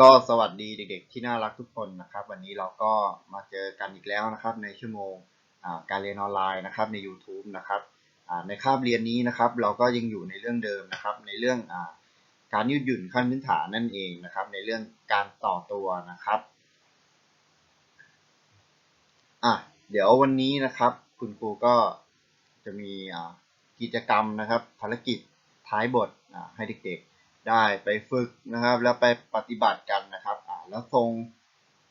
ก็สวัสดีเด็ก ๆ ที่น่ารักทุกคนนะครับ วันนี้เราก็มาเจอกันอีกแล้วนะครับ ในชั่วโมงการเรียนออนไลน์นะครับใน YouTube นะครับในคาบเรียนนี้นะครับ เราก็ยังอยู่ในเรื่องเดิมนะครับ ในเรื่องอการยืดหยุ่นขั้นพื้นฐานนั่นเองนะครับ ในเรื่องการต่อตัวนะครับอะเดี๋ยววันนี้นะครับ คุณครูก็จะมีกิจกรรมนะครับ ภารกิจท้ายบทให้เด็กๆ ได้ไปฝึกนะครับ แล้วไปปฏิบัติกันนะครับอ่าแล้วส่ง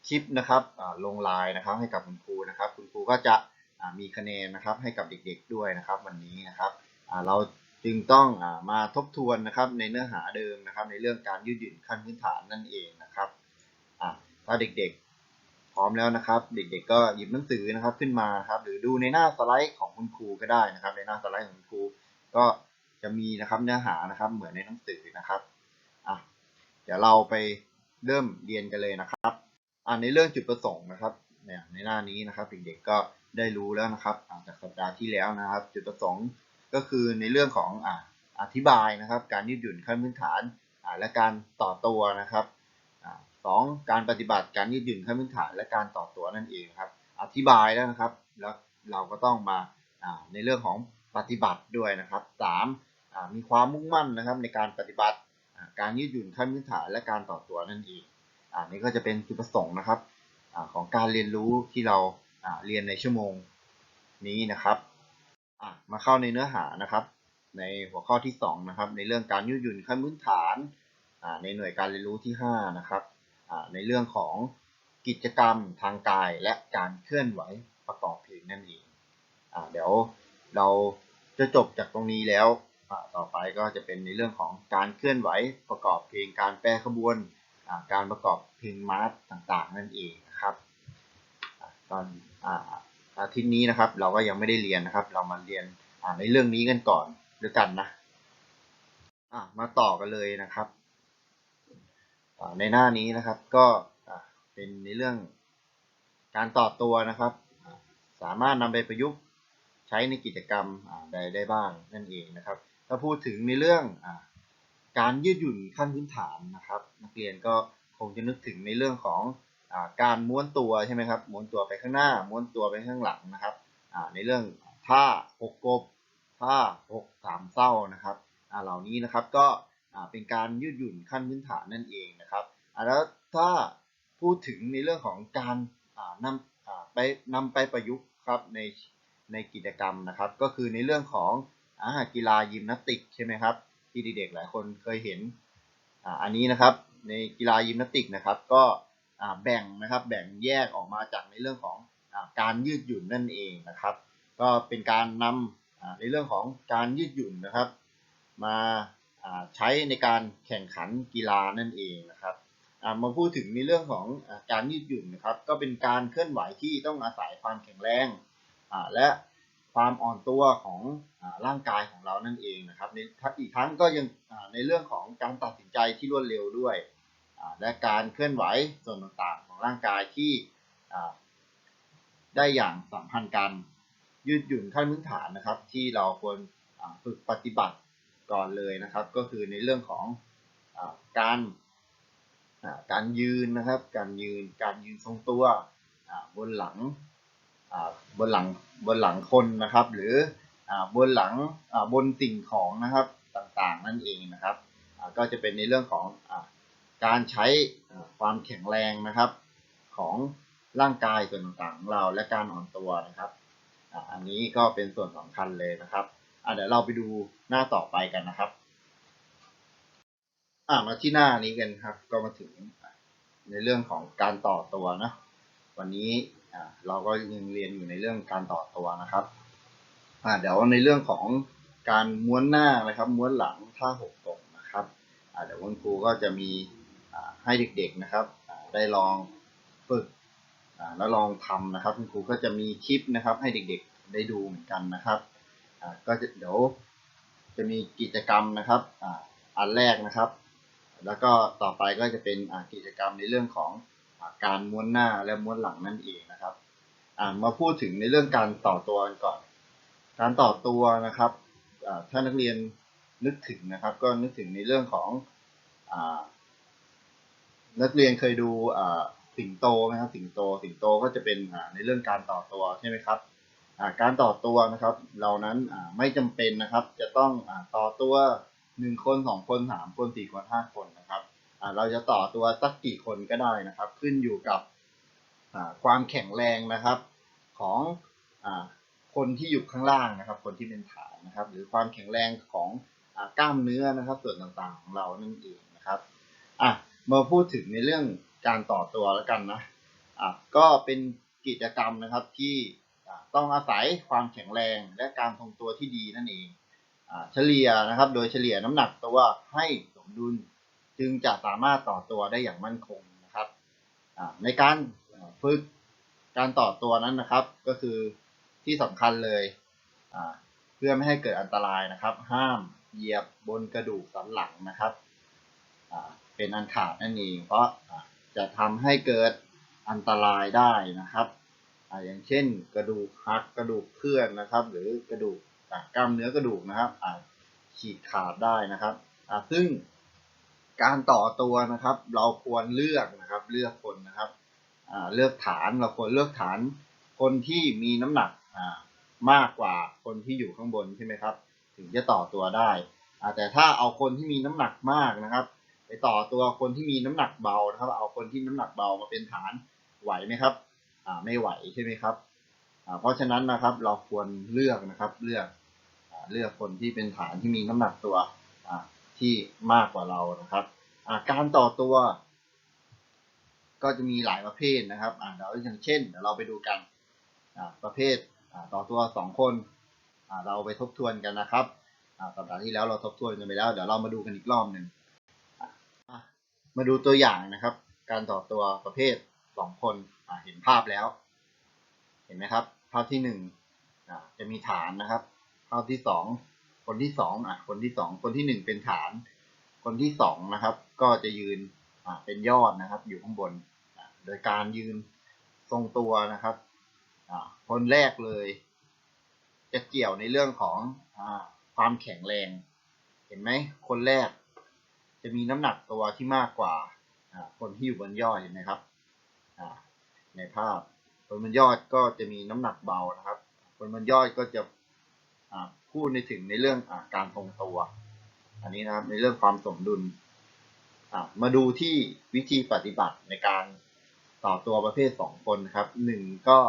คลิปนะครับอ่าลงไลน์นะครับ ให้กับคุณครูนะครับ คุณครูก็จะอ่ามีคะแนนนะครับ ให้กับเด็กๆด้วยนะครับ วันนี้นะครับอ่าเราจึงต้องอามาทบทวนนะครับ ในเนื้อหาเดิมนะครับ ในเรื่องการยืดหยุ่นขั้นพื้นฐานนั่นเองนะครับอ่าถ้าเด็กๆ พร้อมแล้วนะครับ เด็กๆ ก็หยิบหนังสือนะครับขึ้นมาครับ หรือดูในหน้าสไลด์ของคุณครูก็ได้นะครับ ในหน้าสไลด์ของคุณครูก็จะมีนะครับเนื้อหานะครับเหมือนในหนังสือนะครับ เดี๋ยวเราไปเริ่มเรียนกันเลยนะครับอ่าในเรื่องจุดประสงค์นะครับเนี่ยในหน้านี้นะครับเด็กๆก็ได้รู้แล้วนะครับอาจากสัปดาห์ที่แล้วนะครับ จุดประสงค์ก็คือในเรื่องของอ่าอธิบายนะครับ การยืดหยุ่นขั้นพื้นฐานอ่าและการต่อตัวนะครับอ่าสองการปฏิบัติการยืดหยุ่นขั้นพื้นฐาน และการต่อตัวนั่นเองครับ อธิบายแล้วนะครับ แล้วเราก็ต้องมาอ่าในเรื่องของปฏิบัติด้วยนะครับสามมีความมุ่งมั่นนะครับในการปฏิบัติ การยืดหยุ่นขั้นพื้นฐานและการต่อตัวนั่นเองอ่านี่ก็จะเป็นจุดประสงค์นะครับอของการเรียนรู้ที่เราเรียนในชั่วโมงนี้นะครับมาเข้าในเนื้อหานะครับ ในหัวข้อที่สองนะครับในเรื่องการยืดหยุ่นขั้นพื้นฐานในหน่วยการเรียนรู้ที่ห้านะครับในเรื่องของกิจกรรมทางกายและการเคลื่อนไหวประกอบเพลงนั่นเองอเดี๋ยวเราจะจบจากตรงนี้แล้ว ต่อไปก็จะเป็นในเรื่องของการเคลื่อนไหวประกอบเพลงการแปรขบวนการประกอบเพลงมาร์ชต่างๆ นั่นเองนะครับตอนอาทิตย์นี้นะครับเราก็ยังไม่ได้เรียนนะครับ เรามาเรียนในเรื่องนี้กันก่อนด้วยกันนะมาต่อกันเลยนะครับในหน้านี้นะครับก็เป็นในเรื่องการต่อตัวนะครับ สามารถนำไปประยุกต์ใช้ในกิจกรรมใดได้บ้างนั่นเองนะครับ ถ้าพูดถึงในเรื่องอการยืดหยุ่นขั้นพื้นฐานนะครับ นักเรียนก็คงจะนึกถึงในเรื่องของอการม้วนตัวใช่ไหมครับม้วนตัวไปข้างหน้า ม้วนตัวไปข้างหลังนะครับในเรื่องท่าหกกบท่าหกสามเศร้านะครับเหล่านี้นะครับก็เป็นการยืดหยุ่นขั้นพื้นฐานนั่นเองนะครับแล้วถ้าพูดถึงในเรื่องของการนำไปนำไปประยุกต์ครับในในกิจกรรมนะครับ ก็คือในเรื่องของ อ่ากีฬายิมนาสติกใช่ไหมครับ ที่เด็กๆหลายคนเคยเห็นอ่าอันนี้นะครับในกีฬายิมนาสติกนะครับ ก็อ่าแบ่งนะครับแบ่งแยกออกมาจากในเรื่องของอ่าการยืดหยุ่นนั่นเองนะครับ ก็เป็นการนำอ่าในเรื่องของการยืดหยุ่นนะครับ มาอ่าใช้ในการแข่งขันกีฬานั่นเองนะครับมาพูดถึงในเรื่องของอการยืดหยุ่นนะครับ ก็เป็นการเคลื่อนไหวที่ต้องอาศัยความแข็งแรงและ ความอ่อนตัวของอร่างกายของเรานั่นเองนะครับในอีกทั้งก็ยังในเรื่องของการตัดสินใจที่รวดเร็วด้วย และการเคลื่อนไหวส่วนต่างๆของร่างกายที่ได้อย่างสัมพันธ์กันยืดหยุ่นขั้นพื้นฐานนะครับ ที่เราควรฝึกปฏิบัติก่อนเลยนะครับ ก็คือในเรื่องของอการการยืนนะครับ การยืนการยืนทรงตัวบนหลัง บนหลังบนหลังคนนะครับ หรือบนหลังบนสิ่งของนะครับต่างๆ นั่นเองนะครับก็จะเป็นในเรื่องของอการใช้ความแข็งแรงนะครับ ของร่างกายส่วนต่างๆของเราและการอ่อนตัวนะครับอ,อันนี้ก็เป็นส่วนสำคัญเลยนะครับเดี๋ยวเราไปดูหน้าต่อไปกันนะครับมาที่หน้านี้กันครับ ก็มาถึงในเรื่องของการต่อตัวนะวันนี้ เราก็ยังเรียนอยู่ในเรื่องการต่อตัวนะครับเดี๋ยวในเรื่องของการม้วนหน้านะครับ ม้วนหลังท่าหกตรงนะครับเดี๋ยวคุณครูก็จะมีให้เด็กๆนะครับได้ลองฝึกแล้วลองทำนะครับคุณครูก็จะมีคลิปนะครับให้เด็กๆได้ดูเหมือนกันนะครับก็จะเดี๋ยวจะมีกิจกรรมนะครับอันแรกนะครับ แล้วก็ต่อไปก็จะเป็นกิจกรรมในเรื่องของ การม้วนหน้าและม้วนหลังนั่นเองนะครับมาพูดถึงในเรื่องการต่อตัวกันก่อน การต่อตัวนะครับอ่าถ้านักเรียนนึกถึงนะครับ ก็นึกถึงในเรื่องของอนักเรียนเคยดูสิงโตไหมครับสิงโตสิงโตก็จะเป็นในเรื่องการต่อตัวใช่ไหมครับการต่อตัวนะครับ เรานั้นไม่จำเป็นนะครับ จะต้องอต่อตัวหนึ่งคนสองคนสามคนสี่คนห้าคนนะครับ เราจะต่อตัวสักกี่คนก็ได้นะครับ ขึ้นอยู่กับความแข็งแรงนะครับของอคนที่อยู่ข้างล่างนะครับ คนที่เป็นฐานนะครับ หรือความแข็งแรงของอกล้ามเนื้อนะครับ ส่วนต่างๆของเรานั่นเองนะครับอะมาพูดถึงในเรื่องการต่อตัวแล้วกันนะอะก็เป็นกิจกรรมนะครับที่ต้องอาศัยความแข็งแรงและการทรงตัวที่ดีนั่นเองอเฉลี่ยนะครับ โดยเฉลี่ยน้ำหนักตัวให้สมดุล จึงจะสามารถต่อตัวได้อย่างมั่นคงนะครับในการฝึกการต่อตัวนั้นนะครับ ก็คือที่สำคัญเลยเพื่อไม่ให้เกิดอันตรายนะครับ ห้ามเหยียบบนกระดูกสันหลังนะครับเป็นอันขาดนั่นเองเพราะจะทำให้เกิดอันตรายได้นะครับออย่างเช่น กระดูกหักกระดูกเคลื่อนนะครับ หรือกระดูกกล้ามเนื้อกระดูกนะครับอ่าฉีกขาดได้นะครับซึ่ง การต่อตัวนะครับ เราควรเลือกนะครับ เลือกคนนะครับเลือกฐานเราควรเลือกฐาน คนที่มีน้ำหนักมากกว่าคนที่อยู่ข้างบนใช่ไหมครับ ถึงจะต่อตัวได้แต่ถ้าเอาคนที่มีน้ำหนักมากนะครับ ไปต่อตัวคนที่มีน้ำหนักเบานะครับ เอาคนที่น้ำหนักเบามาเป็นฐานไหวไหมครับไม่ไหวใช่ไหมครับเพราะฉะนั้นนะครับเราควรเลือกนะครับเลือกอเลือกคนที่เป็นฐานที่มีน้ำหนักตัว ที่มากกว่าเรานะครับาการต่อตัว ก็จะมีหลายประเภทนะครับอ่าเดี๋ยวอย่างเช่นเดี๋ยวเราไปดูกันประเภทต่อตัวสองคนเราไปทบทวนกันนะครับอ่าสัปดาห์ที่แล้วเราทบทวนกันไปแล้ว เดี๋ยวเรามาดูกันอีกรอบหนึ่งมาดูตัวอย่างนะครับ การต่อตัวประเภทสองคนเห็นภาพแล้ว เห็นไหมครับ ภาพที่หนึ่งจะมีฐานนะครับ ภาพที่สอง คนที่สองอะ คนที่สองคนที่หนึ่งเป็นฐาน คนที่สองนะครับ ก็จะยืนอะเป็นยอดนะครับ อยู่ข้างบน โดยการยืนทรงตัวนะครับอะคนแรกเลย จะเกี่ยวในเรื่องของอ่าความแข็งแรง เห็นไหมคนแรก จะมีน้ำหนักตัวที่มากกว่าอ่าคนที่อยู่บนยอดเห็นไหมครับอ่าในภาพคนบนยอดก็จะมีน้ำหนักเบานะครับ คนบนยอดก็จะ พูดในถึงในเรื่องอการทรงตัว อันนี้นะครับในเรื่องความสมดุล มาดูที่วิธีปฏิบัติในการต่อตัวประเภทสองคนนะครับหนึ่งก็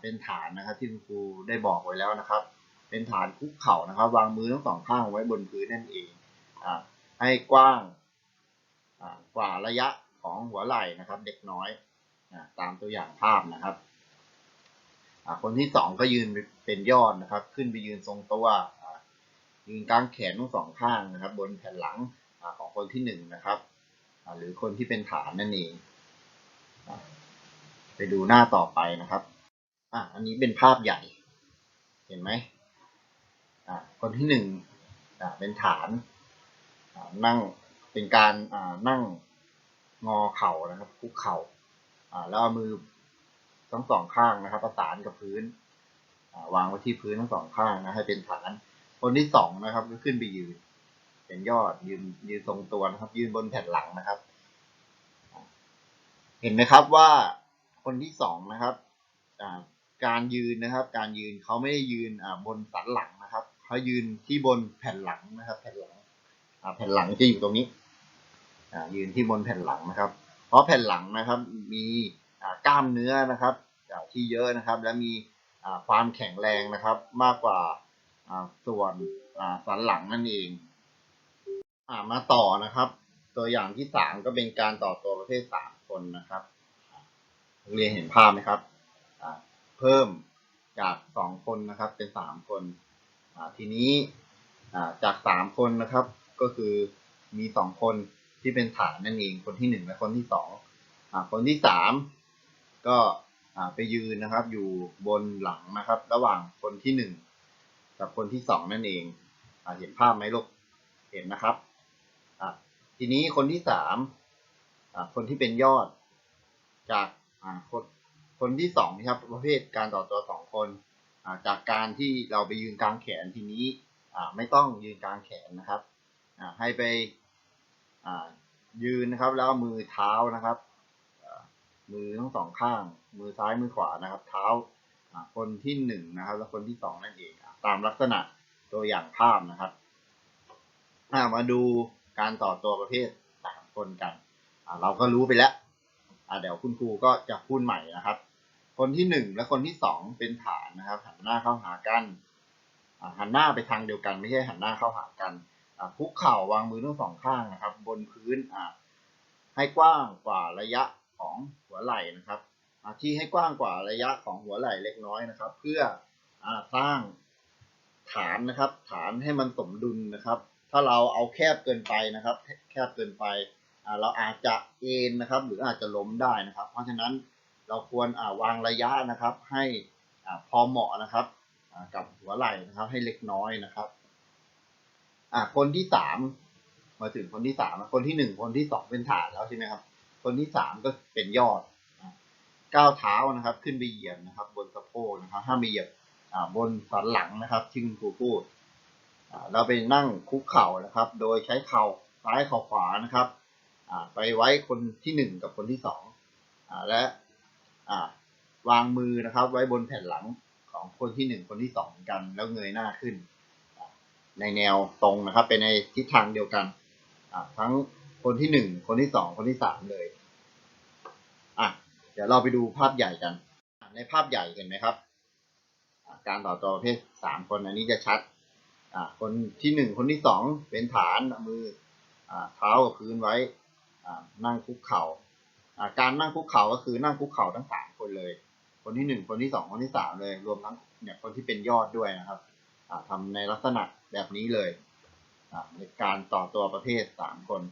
เป็นฐานนะครับที่คุณครูได้บอกไว้แล้วนะครับ เป็นฐานคุกเข่านะครับ วางมือทั้งสองข้างไว้บนพื้นนั่นเองอให้กว้างกว่าระยะของหัวไหล่นะครับ เด็กน้อยอตามตัวอย่างภาพนะครับ คนที่สองก็ยืนเป็นยอดนะครับ ขึ้นไปยืนทรงตัวยืนกลางแขนทั้งสองข้างนะครับ บนแผ่นหลังอของคนที่หนึ่งนะครับหรือคนที่เป็นฐานนั่นเองอไปดูหน้าต่อไปนะครับอ่าอันนี้เป็นภาพใหญ่ เห็นไหมอ่าคนที่หนึ่งอ่าเป็นฐานอ่านั่งเป็นการอ่านั่งงอเข่านะครับคุกเข่าอ่าแล้วเอามือ ทั้งสองข้างนะครับ ประสานกับพื้นวางไว้ที่พื้นทั้งสองข้างนะให้เป็นฐานคนที่สองนะครับก็ขึ้นไปยืน เป็นยอดยืนยืนทรงตัวนะครับ ยืนบนแผ่นหลังนะครับ เห็นไหมครับว่าคนที่สองนะครับการยืนนะครับ การยืนเขาไม่ได้ยืนบนสันหลังนะครับเขายืนที่บนแผ่นหลังนะครับ แผ่นหลังแผ่นหลังจะอยู่ตรงนี้ยืนที่บนแผ่นหลังนะครับ เพราะแผ่นหลังนะครับ มีกล้ามเนื้อนะครับ ที่เยอะนะครับ และมีความแข็งแรงนะครับมากกว่าส่วนสันหลังนั่นเองอมาต่อนะครับ ตัวอย่างที่สามก็เป็นการต่อตัวประเภทสามคนนะครับเรียนเห็นภาพไหมครับเพิ่มจากสองคนนะครับเป็นสามคนทีนี้จากสามคนนะครับก็คือมีสองคนที่เป็นฐานนั่นเองคนที่หนึ่งและคนที่สองคนที่สามก็ ไปยืนนะครับ อยู่บนหลังนะครับ ระหว่างคนที่หนึ่งกับคนที่สองนั่นเองอเห็นภาพไหมลูกเห็นนะครับทีนี้คนที่สามคนที่เป็นยอด จากคนคนที่สองนะครับประเภทการต่อตัวสองคนาจากการที่เราไปยืนกลางแขนทีนี้ไม่ต้องยืนกลางแขนนะครับให้ไปยืนนะครับ แล้วมือเท้านะครับ มือทั้งสองข้าง มือซ้ายมือขวานะครับ เท้าคนที่หนึ่งนะครับ และคนที่สองนั่นเองตามลักษณะตัวอย่างภาพนะครับมาดูการต่อตัวประเภทสามคนกันเราก็รู้ไปแล้วเดี๋ยวคุณครูก็จะพูดใหม่นะครับ คนที่หนึ่งและคนที่สองเป็นฐานนะครับ หันหน้าเข้าหากันหันหน้าไปทางเดียวกันไม่ใช่หันหน้าเข้าหากันคุกเข่าวางมือทั้งสองข้างนะครับ บนพื้นให้กว้างกว่าระยะ ของหัวไหล่นะครับที่ให้กว้างกว่าระยะของหัวไหล่เล็กน้อยนะครับ เพื่ออสร้างฐานนะครับ ฐานให้มันสมดุลนะครับ ถ้าเราเอาแคบเกินไปนะครับ แคบเกินไปเราอาจจะเอ็นนะครับ หรืออาจจะล้มได้นะครับ เพราะฉะนั้นเราควรวางระยะนะครับ ให้พอเหมาะนะครับกับหัวไหล่นะครับ ให้เล็กน้อยนะครับคนที่สามมาถึงคนที่สามคนที่หนึ่งคนที่สองเป็นฐานแล้วใช่ไหมครับ คนที่สามก็เป็นยอดก้าวเท้านะครับ ขึ้นไปเหยียบนะครับ บนสะโพกนะครับห้ามไปเหยียบบนสันหลังนะครับที่คุณครูพูดเราไปนั่งคุกเข่านะครับ โดยใช้เข่าซ้ายเข่าขวานะครับไปไว้คนที่หนึ่งกับคนที่สองอและวางมือนะครับ ไว้บนแผ่นหลังของคนที่หนึ่งคนที่สองกัน แล้วเงยหน้าขึ้น ในแนวตรงนะครับเป็นในทิศทางเดียวกันทั้งคนที่หนึ่งคนที่สองคนที่สามเลย เดี๋ยวเราไปดูภาพใหญ่กัน ในภาพใหญ่เห็นไหมครับ การต่อตัวเภทสามคนอันนี้จะชัดคนที่หนึ่งคนที่สองเป็นฐานมือเท้ากับพื้นไว้นั่งคุกเข่าอ่าการนั่งคุกเข่าก็คือนั่งคุกเข่าทั้งสามคนเลย คนที่หนึ่งคนที่สองคนที่สามเลย รวมทั้งเนี่ยคนที่เป็นยอดด้วยนะครับอ่าทำในลักษณะแบบนี้เลยในการต่อตัวประเภทสามคน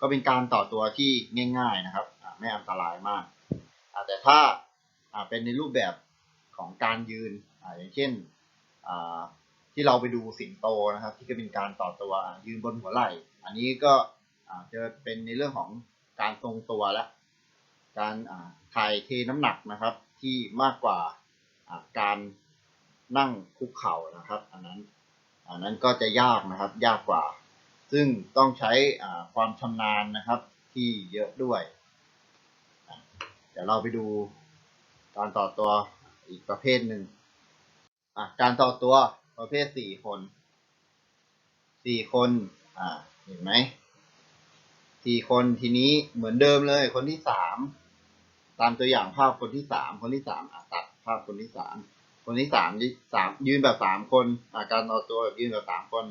ก็เป็นการต่อตัวที่ง่าย ๆนะครับไม่อันตรายมาก แต่ถ้าเป็นในรูปแบบของการยืนออย่างเช่นที่เราไปดูสิงโตนะครับ ที่ก็เป็นการต่อตัวยืนบนหัวไหล่ อันนี้ก็จะเป็นในเรื่องของการทรงตัวและ การถ่ายเทน้ำหนักนะครับ ที่มากกว่าการนั่งคุกเข่านะครับ อันนั้นอันนั้นก็จะยากนะครับยากกว่า ซึ่งต้องใช้ความชำนาญนะครับที่เยอะด้วย เดี๋ยวเราไปดูการต่อตัวอีกประเภทหนึ่งอะการต่อตัวประเภทสี่คนสี่คนอ่าเห็นไหมสี่คนทีนี้เหมือนเดิมเลย คนที่สามตามตัวอย่างภาพคนที่สามคนที่สามอะตัดภาพคนที่สามคนที่สามสามยืนแบบสามคนอะการต่อตัวแบบยืนแบบสามคน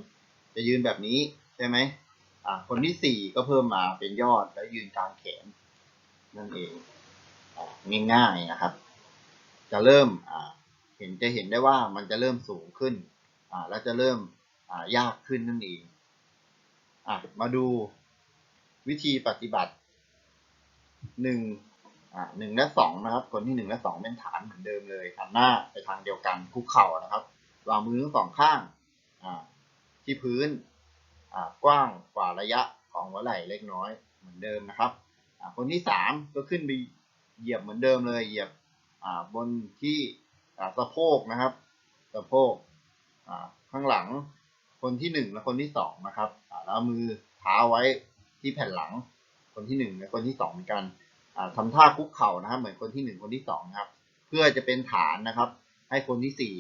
จะยืนแบบนี้ใช่ไหมอะคนที่สี่ก็เพิ่มมาเป็นยอดแล้วยืนกลางแขนนั่นเอง อะง่ายๆนะครับ จะเริ่มเห็นจะเห็นได้ว่ามันจะเริ่มสูงขึ้นแล้วจะเริ่มยากขึ้นนั่นเองอมาดูวิธีปฏิบัติหนึ่งหนึ่งและสองนะครับ คนที่หนึ่งและสองเป็นฐานเหมือนเดิมเลยหันหน้าไปทางเดียวกันคุกเข่านะครับวางมือทั้งสองข้างที่พื้นกว้างกว่าระยะของหัวไหล่เล็กน้อยเหมือนเดิมนะครับคนที่สามก็ขึ้นไป เหยียบเหมือนเดิมเลย เหยียบอ่าบนที่อ่าสะโพกนะครับสะโพกอ่าข้างหลังคนที่หนึ่งและคนที่สองนะครับอ่าแล้วมือเท้าไว้ที่แผ่นหลัง คนที่หนึ่งและคนที่สองเหมือนกันอ่าทำท่าคุกเข่านะครับ เหมือนคนที่หนึ่งคนที่สองนะครับ เพื่อจะเป็นฐานนะครับ ให้คนที่สี่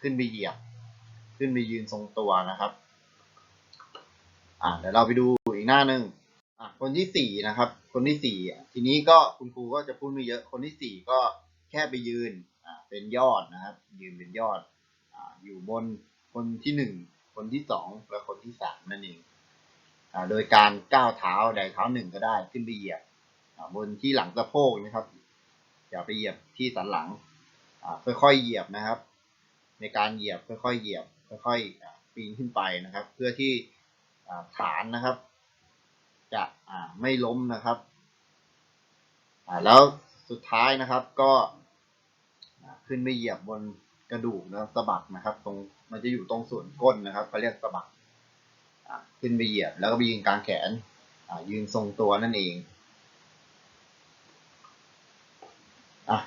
ขึ้นไปเหยียบ ขึ้นไปยืนทรงตัวนะครับ อ่าเดี๋ยวเราไปดูอีกหน้าหนึ่ง อ่าคนที่สี่นะครับ คนที่สี่ทีนี้ก็คุณครูก็จะพูดไม่เยอะ คนที่สี่ก็แค่ไปยืนอ่าเป็นยอดนะครับ ยืนเป็นยอดอ่าอยู่บนคนที่หนึ่งคนที่สองและคนที่สามนั่นเองอ่าโดยการก้าวเท้าใดเท้าหนึ่งก็ได้ขึ้นไปเหยียบอ่าบนที่หลังสะโพกนะครับอย่าไปเหยียบที่สันหลังอ่าค่อยๆเหยียบนะครับ ในการเหยียบค่อยๆเหยียบ ค่อยๆปีนขึ้นไปนะครับ เพื่อที่ฐานนะครับ จะไม่ล้มนะครับแล้วสุดท้ายนะครับก็ขึ้นไปเหยียบบนกระดูกนะครับสะบักนะครับ ตรงมันจะอยู่ตรงส่วนก้นนะครับเขาเรียกสะบักขึ้นไปเหยียบ แล้วก็ไปยืนกลางแขนยืนทรงตัวนั่นเองอะ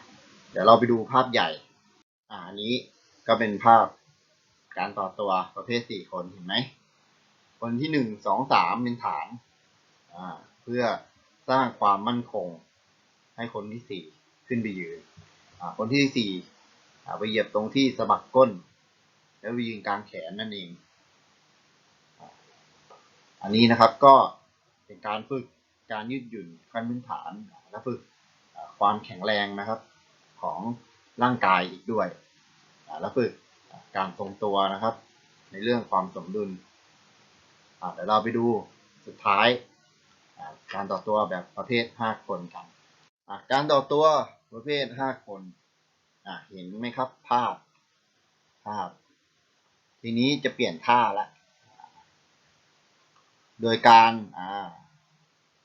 เดี๋ยวเราไปดูภาพใหญ่อ่าอันนี้ก็เป็นภาพการต่อตัวประเภทสี่คนเห็นไหมคนที่หนึ่งสองสามเป็นฐาน เพื่อสร้างความมั่นคง ให้คนที่สี่ขึ้นไปยืนคนที่สี่ไปเหยียบตรงที่สะบักก้น แล้วยืนกลางแขนนั่นเอง อันนี้นะครับก็เป็นการฝึกการยืดหยุ่นขั้นพื้นฐานและฝึกความแข็งแรงนะครับของร่างกายอีกด้วย และฝึกการทรงตัวนะครับ ในเรื่องความสมดุลเดี๋ยวเราไปดูสุดท้าย การต่อตัวแบบประเภท5คนกันการต่อตัวประเภท5คนเห็นไหมครับภาพภาพ ทีนี้จะเปลี่ยนท่าละโดยการ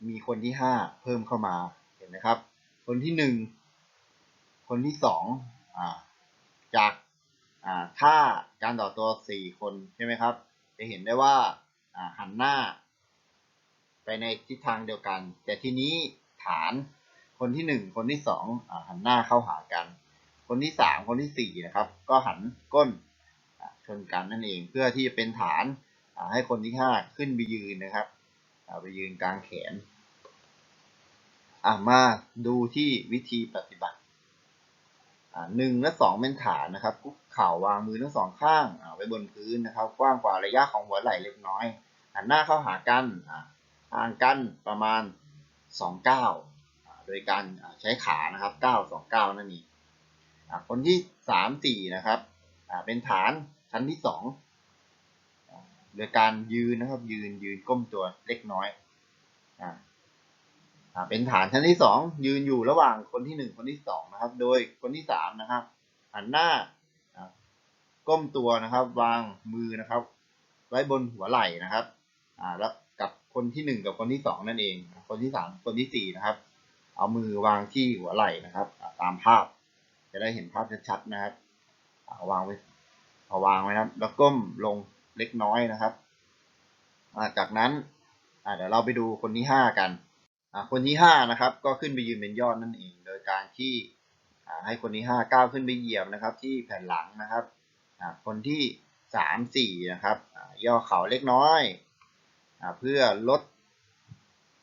มีคนที่5เพิ่มเข้ามาเห็นไหมครับ คนที่1คนที่2อ่าจากท่าการต่อตัว4คนใช่ไหมครับ จะเห็นได้ว่าหันหน้า ในทิศทางเดียวกัน แต่ทีนี้ฐานคนที่หนึ่งคนที่สองหันหน้าเข้าหากัน คนที่สามคนที่สี่นะครับ ก็หันก้นชนกันนั่นเองเพื่อที่จะเป็นฐานให้คนที่ห้าขึ้นไปยืนนะครับไปยืนกลางแขนมาดูที่วิธีปฏิบัติหนึ่งและสองเป็นฐานนะครับคุกเข่าวางมือทั้งสองข้างไว้บนพื้นนะครับ กว้างกว่าระยะของหัวไหล่เล็กน้อยหันหน้าเข้าหากันอ ห่างกันประมาณ2ก้าวอ่าโดยการใช้ขานะครับ 9 2 9 นั่นเองอ่คนที่ 3 4 นะครับเป็นฐานชั้นที่ 2 โดยการยืนนะครับยืนยืนก้มตัวเล็กน้อยอเป็นฐานชั้นที่ 2 ยืนอยู่ระหว่างคนที่ 1 คนที่ 2 นะครับ โดยคนที่ 3 นะครับหันหน้าก้มตัวนะครับ วางมือนะครับ ไว้บนหัวไหล่นะครับ อ่าแล้ว คนที่หนึ่งกับคนที่สองนั่นเอง คนที่สามคนที่สี่นะครับ เอามือวางที่หัวไหล่นะครับ ตามภาพ จะได้เห็นภาพชัดๆนะครับาวางไว้พอวางไว้นะครับ แล้วก้มลงเล็กน้อยนะครับจากนั้นเดี๋ยวเราไปดูคนที่ห้ากันคนที่ห้านะครับ ก็ขึ้นไปยืนเป็นยอดนั่นเอง โดยการที่ให้คนที่ห้าก้าวขึ้นไปเหยียบนะครับ ที่แผ่นหลังนะครับคนที่สามสี่นะครับย่อเข่าเล็กน้อย เพื่อลด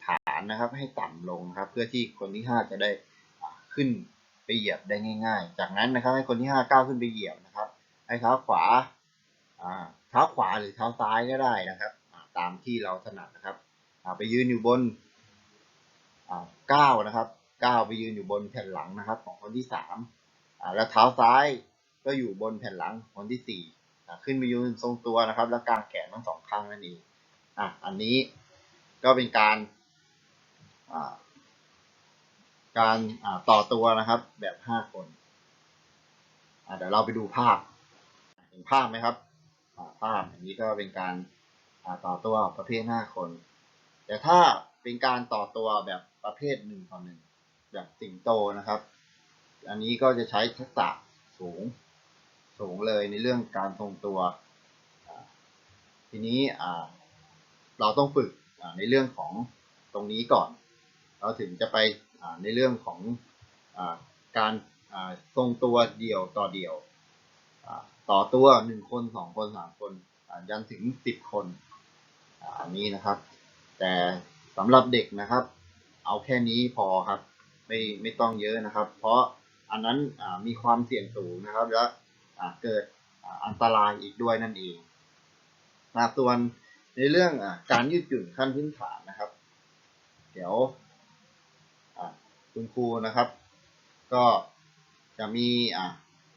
ฐานนะครับให้ต่ำลงครับ เพื่อที่คนที่ห้าจะได้ขึ้นไปเหยียบได้ง่าย ๆ จากนั้นนะครับให้คนที่ห้าก้าวขึ้นไปเหยียบนะครับให้เท้าขวาเท้าขวาหรือเท้าซ้ายก็ได้นะครับตามที่เราถนัดนะครับไปยืนอยู่บนก้าวนะครับก้าวไปยืนอยู่บนแผ่นหลังนะครับของคนที่สามแล้วเท้าซ้ายก็อยู่บนแผ่นหลังคนที่สี่ขึ้นไปยืนทรงตัวนะครับ แล้วกางแขนทั้งสองข้างนั่นเอง อะอันนี้ก็เป็นการการต่อตัวนะครับแบบห้าคนอะเดี๋ยวเราไปดูภาพเห็นภาพไหมครับภาพอันนี้ก็เป็นการต่อตัวประเภทห้าคน แต่ถ้าเป็นการต่อตัวแบบประเภทหนึ่งต่อหนึ่งแบบสิงโตนะครับ อันนี้ก็จะใช้ทักษะสูงสูงเลยในเรื่องการทรงตัว ทีนี้อ่า เราต้องฝึกในเรื่องของตรงนี้ก่อน เราถึงจะไปในเรื่องของอการอ่าทรงตัวเดี่ยวต่อเดี่ยว ต่อตัวหนึ่งคนสองคนสามคนยันถึงสิบคนอันนี้นะครับ แต่สำหรับเด็กนะครับ เอาแค่นี้พอครับ ไม่ไม่ต้องเยอะนะครับ เพราะอันนั้นมีความเสี่ยงสูงนะครับ และอ่าเกิดอันตรายอีกด้วยนั่นเองอ่าส่วน ในเรื่องอการยืดหยุ่นขั้นพื้นฐานนะครับ เดี๋ยวคุณครูนะครับ ก็จะมี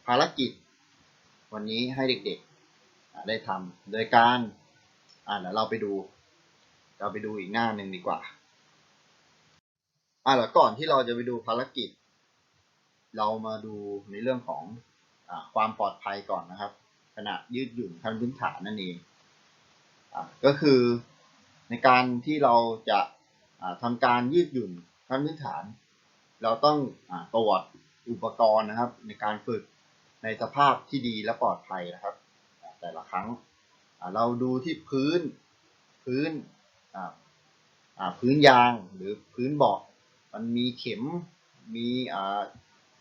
ภารกิจ วันนี้ให้เด็กๆได้ทำโดยการอ่าเดี๋ยวเราไปดู เราไปดูอีกหน้าหนึ่งดีกว่าอ่าแล้วก่อนที่เราจะไปดูภารกิจ เรามาดูในเรื่องของอความปลอดภัยก่อนนะครับ ขณะยืดหยุ่นขั้นพื้นฐานนั่นเอง ก็คือในการที่เราจะอ่าทำการยืดหยุ่นขั้นพื้นฐาน เราต้องอตรวจอุปกรณ์นะครับ ในการฝึกในสภาพที่ดีและปลอดภัยนะครับ แต่ละครั้งเราดูที่พื้นพื้นพื้นยางหรือพื้นเบาะมันมีเข็มมี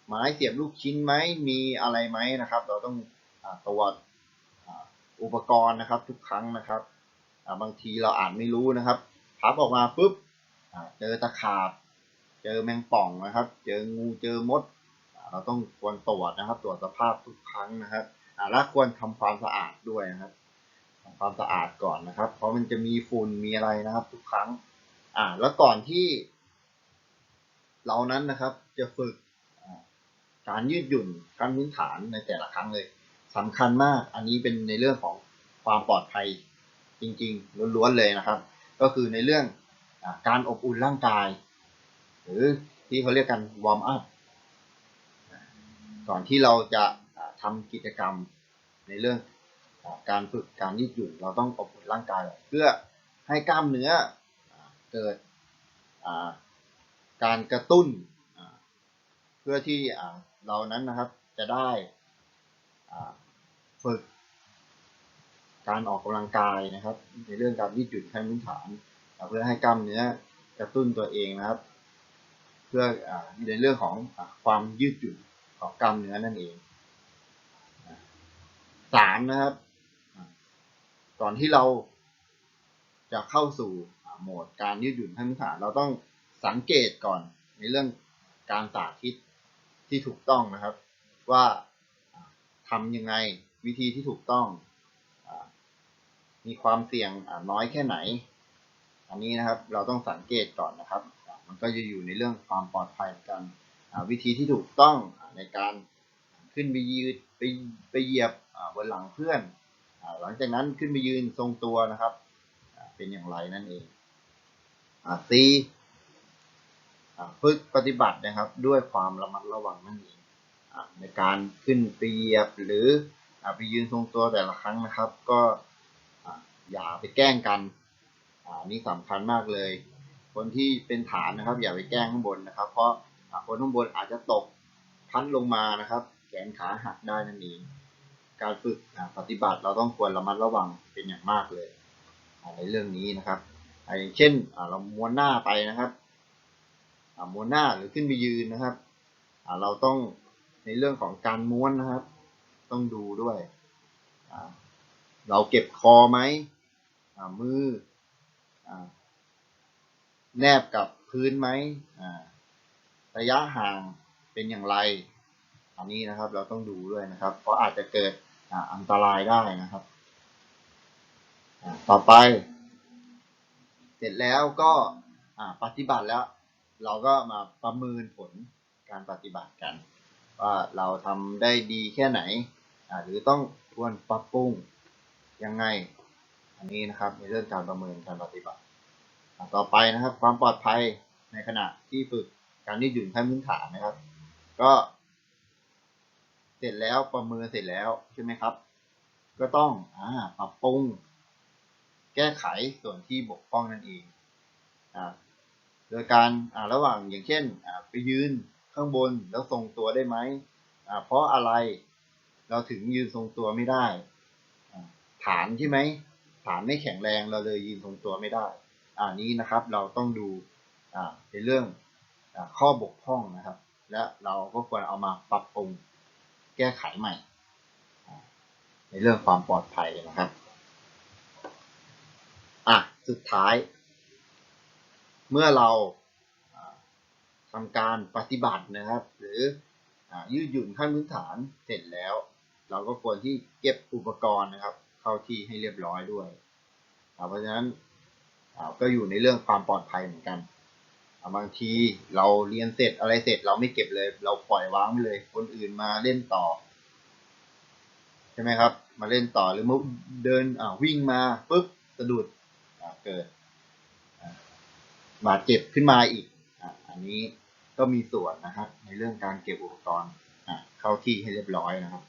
ไม้เสียบลูกชิ้นไหมมีอะไรไหมนะครับ เราต้องอตรวจอุปกรณ์นะครับทุกครั้งนะครับ บางทีเราอ่านไม่รู้นะครับพับออกมาปุ๊บเจอตะขาบ เจอแมงป่องนะครับ เจองูเจอมดอเราต้องควรตรวจนะครับ ตรวจสภาพทุกครั้งนะครับและควรทำความสะอาดด้วยนะครับทำความสะอาดก่อนนะครับ เพราะมันจะมีฝุ่นมีอะไรนะครับ ทุกครั้ง อ่าแล้วก่อนที่ เรานั้นนะครับ จะฝึกการยืดหยุ่นการพื้นฐานในแต่ละครั้งเลยสำคัญมาก อันนี้เป็นในเรื่องของความปลอดภัย จริงๆล้วนๆเลยนะครับ ก็คือในเรื่องอการอบอุ่นร่างกาย หรือที่เขาเรียกกันวอร์มอัพก่อนที่เราจะอ่าทำกิจกรรมในเรื่องอการฝึกการยืดหยุ่นเราต้องอบอุ่นร่างกายเพื่อให้กล้ามเนื้อเกิดการกระตุ้นเพื่อที่เรานั้นนะครับจะได้ฝึก การออกกำลังกายนะครับ ในเรื่องการยืดหยุ่นขั้นพื้นฐาน เพื่อให้กล้ามเนื้อกระตุ้นตัวเองนะครับ เพื่ออในเรื่องของอความยืดหยุ่นของกล้ามเนื้อนั่นเองสามนะครับ ก่อนที่เราจะเข้าสู่โหมดการยืดหยุ่นขั้นพื้นฐาน เราต้องสังเกตก่อนในเรื่องการสาธิตที่ถูกต้องนะครับ ว่าทำยังไงวิธีที่ถูกต้อง มีความเสี่ยงน้อยแค่ไหน อันนี้นะครับเราต้องสังเกตก่อนนะครับ มันก็จะอยู่ในเรื่องความปลอดภัยกันวิธีที่ถูกต้องในการขึ้นไปยืดไปไปเหยียบบนหลังเพื่อนหลังจากนั้นขึ้นไปยืนทรงตัวนะครับ เป็นอย่างไรนั่นเองอ่า C ฝึกปฏิบัตินะครับ ด้วยความระมัดระวังนั่นเองในการขึ้นไปเหยียบหรือไปยืนทรงตัวแต่ละครั้งนะครับ ก็ อย่าไปแกล้งกันอ่านี่สำคัญมากเลย คนที่เป็นฐานนะครับ อย่าไปแกล้งข้างบนนะครับ เพราะคนข้างบนอาจจะตกพัดลงมานะครับ แขนขาหักได้นั่นเองการฝึกปฏิบัติเราต้องควรระมัดระวังเป็นอย่างมากเลยในเรื่องนี้นะครับอย่างเช่นเราม้วนหน้าไปนะครับม้วนหน้าหรือขึ้นไปยืนนะครับเราต้องในเรื่องของการม้วนนะครับ ต้องดูด้วย เราเก็บคอไหม มืออแนบกับพื้นไหมระยะห่างเป็นอย่างไร อันนี้นะครับเราต้องดูด้วยนะครับ เพราะอาจจะเกิดอันตรายได้นะครับ ต่อไป เสร็จแล้วก็ปฏิบัติแล้ว เราก็มาประเมินผลการปฏิบัติกัน ว่าเราทำได้ดีแค่ไหน หรือต้องควรปรับปรุงยังไง อันนี้นะครับในเรื่องการประเมินการปฏิบัติ ต่อไปนะครับ ความปลอดภัยในขณะที่ฝึกการยืดหยุ่นขั้นพื้นฐานนะครับ ก็ เสร็จแล้วประเมินเสร็จแล้วใช่ไหมครับ ก็ต้องอปรับปรุงแก้ไขส่วนที่บกพร่องนั่นเองอโดยการระหว่างอย่างเช่นไปยืนข้างบนแล้วทรงตัวได้ไหมเพราะอะไรเราถึงยืนทรงตัวไม่ได้ ฐานใช่ไหม ฐานไม่แข็งแรงเราเลยยืนทรงตัวไม่ได้ อ่านี้นะครับเราต้องดูอ่าในเรื่องอข้อบกพร่องนะครับ และเราก็ควรเอามาปรับปรุงแก้ไขใหม่ ในเรื่องความปลอดภัยนะครับอะสุดท้าย เมื่อเราทำการปฏิบัตินะครับ หรืออยืดหยุ่นขั้นพื้นฐานเสร็จแล้ว เราก็ควรที่เก็บอุปกรณ์นะครับ เข้าที่ให้เรียบร้อยด้วย เพราะฉะนั้นก็อยู่ในเรื่องความปลอดภัยเหมือนกัน บางทีเราเรียนเสร็จอะไรเสร็จเราไม่เก็บเลย เราปล่อยวางไปเลย คนอื่นมาเล่นต่อ ใช่ไหมครับ มาเล่นต่อหรือมุเดินวิ่งมาปุ๊บสะดุดเกิดบาดเจ็บขึ้นมาอีกอันนี้ก็มีส่วนนะครับในเรื่องการเก็บอุปกรณ์อ่าเข้าที่ให้เรียบร้อยนะครับ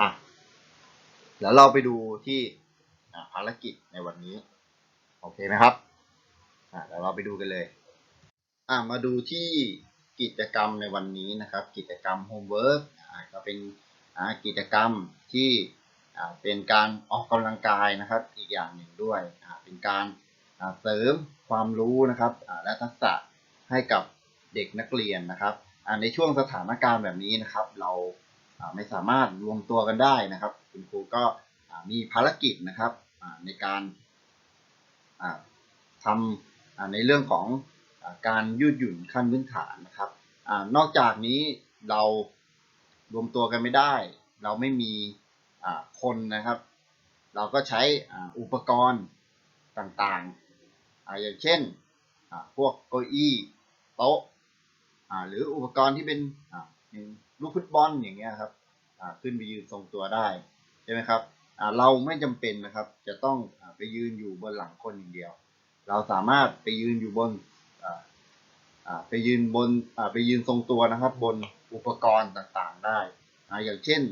อะ แล้วเราไปดูที่ภารกิจในวันนี้ โอเคไหมครับเดี๋ยวเราไปดูกันเลยมาดูที่กิจกรรมในวันนี้นะครับ กิจกรรมโฮมเวิร์กก็เป็นกิจกรรมที่เป็นการออกกำลังกายนะครับอีกอย่างหนึ่งด้วยเป็นการเสริมความรู้นะครับและทักษะให้กับเด็กนักเรียนนะครับในช่วงสถานการณ์แบบนี้นะครับ เรา ไม่สามารถรวมตัวกันได้นะครับ คุณครูก็มีภารกิจนะครับในการทำในเรื่องของการยืดหยุ่นขั้นพื้นฐานนะครับอนอกจากนี้เรารวมตัวกันไม่ได้ เราไม่มีคนนะครับ เราก็ใช้อุปกรณ์ต่างๆออย่างเช่นพวกเก้าอี้โต๊ะอ่หรืออุปกรณ์ที่เป็น ลูกฟุตบอลอย่างเงี้ยครับขึ้นไปยืนทรงตัวได้ใช่ไหมครับเราไม่จำเป็นนะครับ จะต้องไปยืนอยู่บนหลังคนอย่างเดียว เราสามารถไปยืนอยู่บนไปยืนบนไปยืนทรงตัวนะครับ บนอุปกรณ์ต่างๆได้อย่างเช่น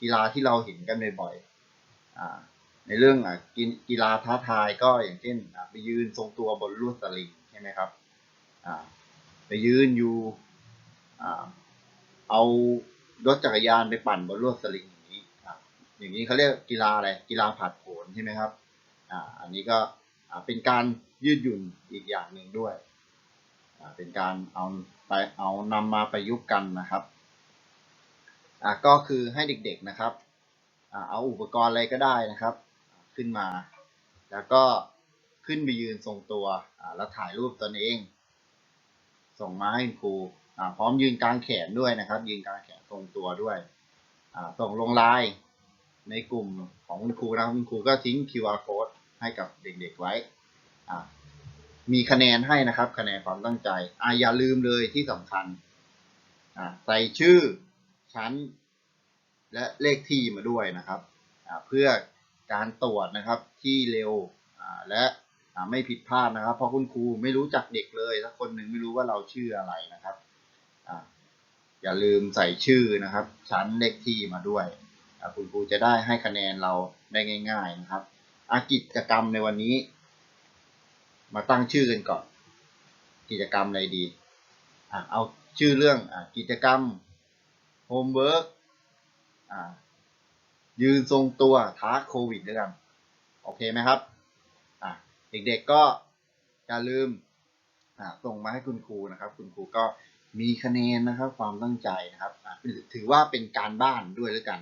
กีฬาที่เราเห็นกันบ่อยๆในเรื่องกีฬาท้าทายก็อย่างเช่นไปยืนทรงตัวบนลวดสลิงใช่ไหมครับไปยืนอยู่ เอารถจักรยานไปปั่นบนลวดสลิงอย่างนี้อะอย่างนี้เขาเรียกกีฬาอะไรกีฬาผัดโผนใช่ไหมครับอ่าอันนี้ก็อ่าเป็นการยืดหยุ่นอีกอย่างหนึ่งด้วยอ่าเป็นการเอาไปเอานำมาประยุกต์กันนะครับอะก็คือให้เด็กๆนะครับอ่าเอาอุปกรณ์อะไรก็ได้นะครับ ขึ้นมา แล้วก็ขึ้นไปยืนทรงตัวอ่าแล้วถ่ายรูปตนเอง ส่งมาให้ครู พร้อมยืนกลางแขนด้วยนะครับ ยืนกลางแขนทรงตัวด้วยส่งลงไลน์ในกลุ่มของคุณครูนะคุณครูก็ทิ้ง QR code ให้กับเด็กๆไว้มีคะแนนให้นะครับ คะแนนความตั้งใจออย่าลืมเลยที่สำคัญใส่ชื่อชั้น และเลขที่มาด้วยนะครับเพื่อการตรวจนะครับที่เร็วและไม่ผิดพลาดนะครับ เพราะคุณครูไม่รู้จักเด็กเลยถ้าคนหนึ่งไม่รู้ว่าเราชื่ออะไรนะครับ อย่าลืมใส่ชื่อนะครับ ชั้นเลขที่มาด้วย คุณครูจะได้ให้คะแนนเราได้ง่าย ๆนะครับ อากิจกรรมในวันนี้ มาตั้งชื่อกันก่อน กิจกรรมอะไรดีอเอาชื่อเรื่องอกิจกรรมโฮมเวิร์กยืนทรงตัวท้าโควิดด้วยกัน โอเคไหมครับเด็กๆก็อย่าลืมส่งมาให้คุณครูนะครับ คุณครูก็ มีคะแนนนะครับ ความตั้งใจนะครับถือว่าเป็นการบ้านด้วยแล้วกัน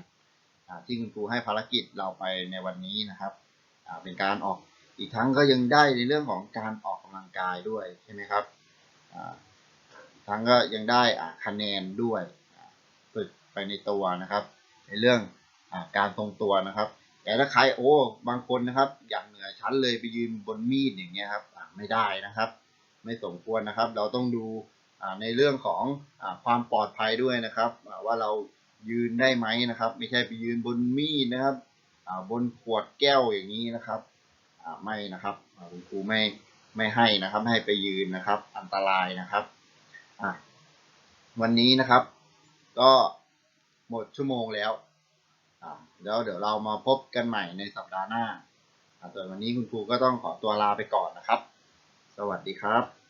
ที่คุณครูให้ภารกิจเราไปในวันนี้นะครับเป็นการออกอีกทั้งก็ยังได้ในเรื่องของการออกกำลังกายด้วยใช่ไหมครับทั้งก็ยังได้คะแนนด้วยฝึกไปในตัวนะครับ ในเรื่องอการทรงตัวนะครับ แต่ถ้าใครโอ้บางคนนะครับ อย่างเหนือชั้นเลยไปยืนบนมีดอย่างเงี้ยครับไม่ได้นะครับ ไม่สมควรนะครับ เราต้องดู ในเรื่องของอความปลอดภัยด้วยนะครับ ว่าเรายืนได้ไหมนะครับ ไม่ใช่ไปยืนบนมีดนะครับบนขวดแก้วอย่างนี้นะครับไม่นะครับคุณครูไม่ไม่ให้นะครับไม่ให้ไปยืนนะครับ อันตรายนะครับวันนี้นะครับ ก็หมดชั่วโมงแล้วแล้วเดี๋ยวเรามาพบกันใหม่ในสัปดาห์หน้าอ่าส่วนวันนี้คุณครูก็ต้องขอตัวลาไปก่อนนะครับ สวัสดีครับ